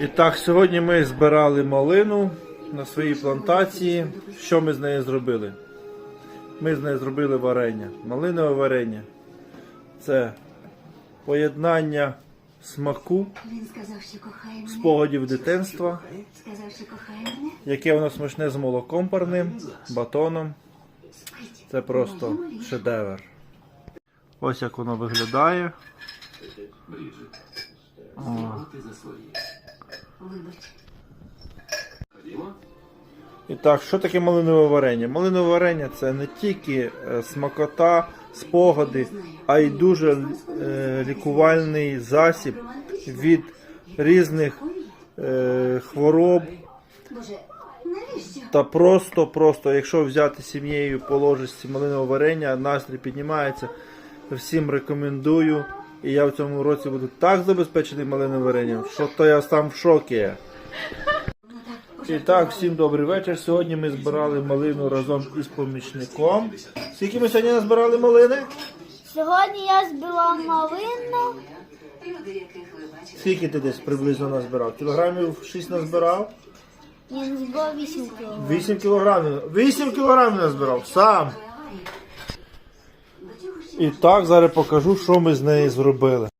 І так, сьогодні ми збирали малину на своїй плантації. Що ми з нею зробили? Ми з нею зробили варення. Малинове варення. Це поєднання смаку, спогадів дитинства, яке воно смачне з молоком парним, батоном. Це просто шедевр. Ось як воно виглядає. О. Вибач. І так, що таке малинове варення? Малинове варення це не тільки е, смакота, спогади, а й дуже е, лікувальний засіб від різних е, хвороб. Та просто, просто, якщо взяти сім'єю по ложечці малинового варення, настрій піднімається. Всім рекомендую. І я в цьому році буду так забезпечений малиновим варенням, що то я сам в шокі. І так, всім добрий вечір. Сьогодні ми збирали малину разом із помічником. Скільки ми сьогодні назбирали малини? Сьогодні я збила малину. Скільки ти десь приблизно назбирав? Кілограмів 6 назбирав? Я не збила 8 кг. 8 кілограмів. 8 кілограмів назбирав сам. І так зараз покажу, що ми з неї зробили.